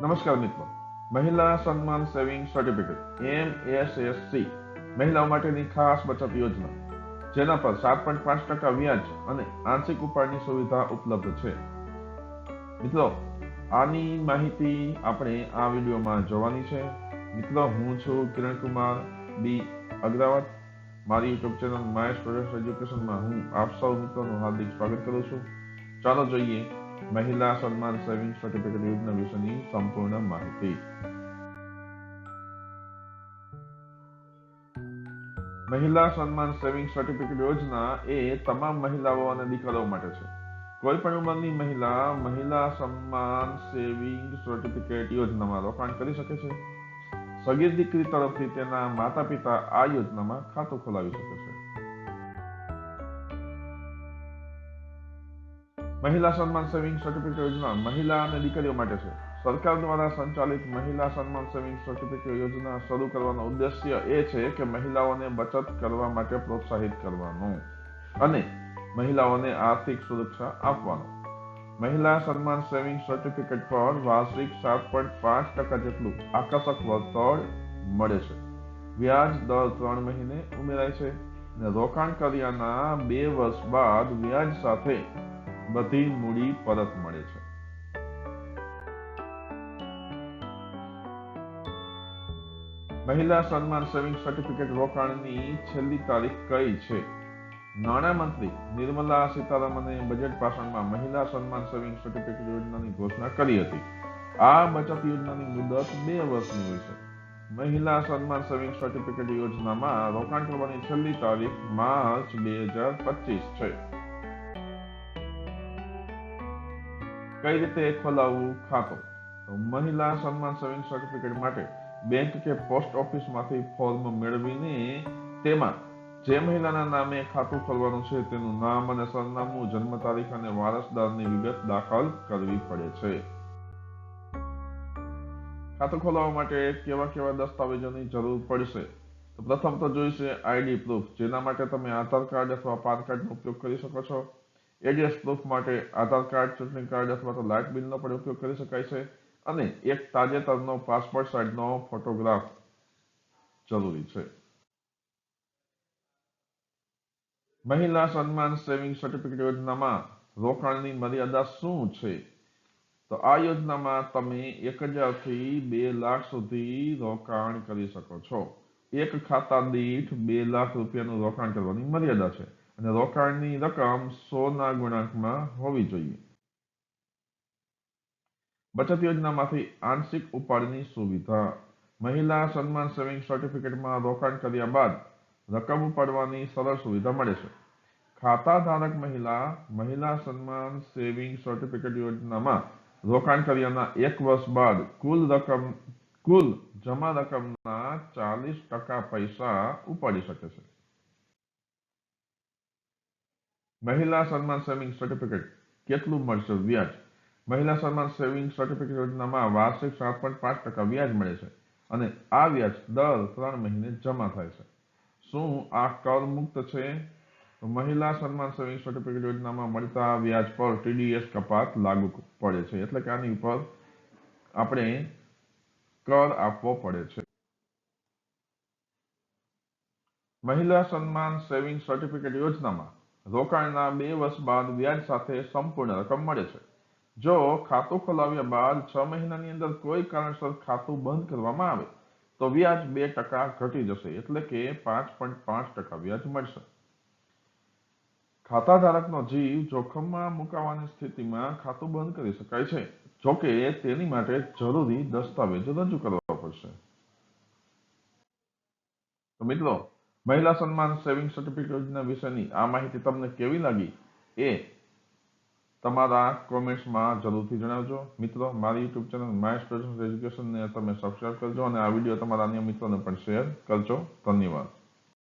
નમસ્કાર મિત્રો. Mahila Samman saving certificate M S S C, મહિલાઓ માટેની ખાસ બચત યોજના, જેના પર સાત પોઈન્ટ પાંચ ટકા વ્યાજ અને આંશિક ઉપાડની સુવિધા ઉપલબ્ધ છે. મિત્રો, આની માહિતી આપણે આ વિડીયોમાં જોવાની છે. મિત્રો, હું છું કિરણ કુમાર બી અગ્રવાલ. મારી યુટ્યુબ ચેનલ માય સ્ટુડન્ટ એજ્યુકેશનમાં હું આપ સૌ મિત્રોનું હાર્દિક સ્વાગત કરું છું. ચાલો જોઈએ મહિલા સન્માન સેવિંગ સર્ટિફિકેટ યોજના વિશેની સંપૂર્ણ માહિતી. મહિલા સન્માન સેવિંગ સર્ટિફિકેટ યોજના એ તમામ મહિલાઓ અને દીકરાઓ માટે છે. કોઈ પણ ઉંમરની મહિલા મહિલા સન્માન સેવિંગ સર્ટિફિકેટ યોજનામાં રોકાણ કરી શકે છે. સગીર દીકરી તરફથી તેના માતા પિતા આ યોજનામાં ખાતું ખોલાવી શકે છે. મહિલા સન્માન સેવિંગ સર્ટિફિકેટ યોજના મહિલા અને દીકરીઓ માટે છે. સરકાર દ્વારા સંચાલિત મહિલા સન્માન સેવિંગ સર્ટિફિકેટ યોજના શરૂ કરવાનો ઉદ્દેશ્ય એ છે કે મહિલાઓને બચત કરવા માટે પ્રોત્સાહિત કરવાનું અને મહિલાઓને આર્થિક સુરક્ષા આપવાનો. મહિલા સન્માન સેવિંગ સર્ટિફિકેટ પર વાર્ષિક સાત પોઈન્ટ પાંચ ટકા જેટલું આકર્ષક વળતર મળે છે. વ્યાજ દર ત્રણ મહિને ઉમેરાય છે અને રોકાણ કર્યાના બે વર્ષ બાદ વ્યાજ સાથે બધી મૂડી પરત મળે છે. મહિલા સન્માન સેવિંગ સર્ટિફિકેટ રોકાણની છેલ્લી તારીખ કઈ છે? નાણામંત્રી નિર્મલા સીતારામને બજેટ ભાષણમાં મહિલા સન્માન સેવિંગ સર્ટિફિકેટ યોજનાની ઘોષણા કરી હતી. આ બચત યોજનાની મુદત બે વર્ષની હોય છે. મહિલા સન્માન સેવિંગ સર્ટિફિકેટ યોજનામાં રોકાણ કરવાની છેલ્લી તારીખ માર્ચ બે હજાર પચીસ છે. કઈ રીતે ખોલાવવું? ખાતું. તો મહિલા સન્માન સેવિંગ સર્ટિફિકેટ માટે બેંક કે પોસ્ટ ઓફિસમાંથી ફોર્મ મેળવીને તેમાં જે મહિલાના નામે ખાતું ખોલવાનું છે તેનું નામ અને સરનામું, જન્મ તારીખ અને વારસદારની વિગત દાખલ કરવી પડે છે. ખાતું ખોલાવવા માટે કેવા કેવા દસ્તાવેજોની જરૂર પડશે? પ્રથમ તો જોઈશે આઈડી પ્રૂફ જેના માટે તમે આધાર કાર્ડ અથવા પાન કાર્ડનો ઉપયોગ કરી શકો છો. એડ્રેસ પ્રૂફ માટે આધાર કાર્ડ, ચૂંટણી કાર્ડ અથવા તો લાઇટ બિલનો પણ ઉપયોગ કરી શકાય છે અને એક તાજેતરનો પાસપોર્ટ સાઇઝનો ફોટોગ્રાફ જરૂરી છે. મહિલા સન્માન સેવિંગ સર્ટિફિકેટ યોજનામાં રોકાણની મર્યાદા શું છે? તો આ યોજનામાં તમે એક હજારથી બે લાખ સુધી રોકાણ કરી શકો છો. એક ખાતા દીઠ બે લાખ રૂપિયાનું રોકાણ કરવાની મર્યાદા છે. અને રોકાણની રકમ સોના ગુણાંકમાં હોવી જોઈએ. બચત યોજનામાંથી આંશિક ઉપાડની સુવિધા. મહિલા સન્માન સેવિંગ સર્ટિફિકેટમાં રોકાણ કર્યા બાદ રકમ ઉપાડવાની સરળ સુવિધા મળે છે. ખાતા ધારક મહિલા મહિલા સન્માન સેવિંગ સર્ટિફિકેટ યોજનામાં રોકાણ કર્યાના એક વર્ષ બાદ કુલ રકમ, કુલ જમા રકમના ચાલીસ ટકા પૈસા ઉપાડી શકે છે. મહિલા સન્માન સેવિંગ સર્ટિફિકેટ કેટલું મળશે? વ્યાજ. મહિલા સન્માન સેવિંગ સર્ટિફિકેટ યોજનામાં વાર્ષિક સાત પોઈન્ટ પાંચ ટકા વ્યાજ મળે છે અને આ વ્યાજ દર ત્રણ મહિને જમા થાય છે. શું આ કર મુક્ત છે? મહિલા સન્માન સેવિંગ સર્ટિફિકેટ યોજનામાં મળતા વ્યાજ પર ટીડીએસ કપાત લાગુ પડે છે. એટલે કે આની ઉપર આપણે કર આપવો પડે છે. મહિલા સન્માન સેવિંગ સર્ટિફિકેટ યોજનામાં રોકાણના બે વર્ષ બાદ વ્યાજ સાથે સંપૂર્ણ રકમ મળે છે. જો ખાતું ખોલાવ્યા બાદ છ મહિનાની અંદર કોઈ કારણસર ખાતું બંધ કરવામાં આવે, તો વ્યાજ બે ટકા ઘટી જશે, એટલે કે પાંચ પોઈન્ટ પાંચ ટકા વ્યાજ મળશે. ખાતા ધારકનો જીવ જોખમમાં મુકાવાની સ્થિતિમાં ખાતું બંધ કરી શકાય છે જોકે તેની માટે જરૂરી દસ્તાવેજો રજૂ કરવા પડશે. તો મિત્રો મહિલા સન્માન સેવિંગ સર્ટિફિકેટ યોજના વિશેની આ માહિતી તમને કેવી લાગી? એ તમારા કોમેન્ટ્સમાં જરૂરથી જણાવજો. મિત્રો, મારી યુટ્યુબ ચેનલ માય સ્ટુડન્ટ એજ્યુકેશનને તમે સબસ્ક્રાઇબ કરજો અને આ વીડિયો તમારા અન્ય મિત્રોને પણ શેર કરજો. ધન્યવાદ.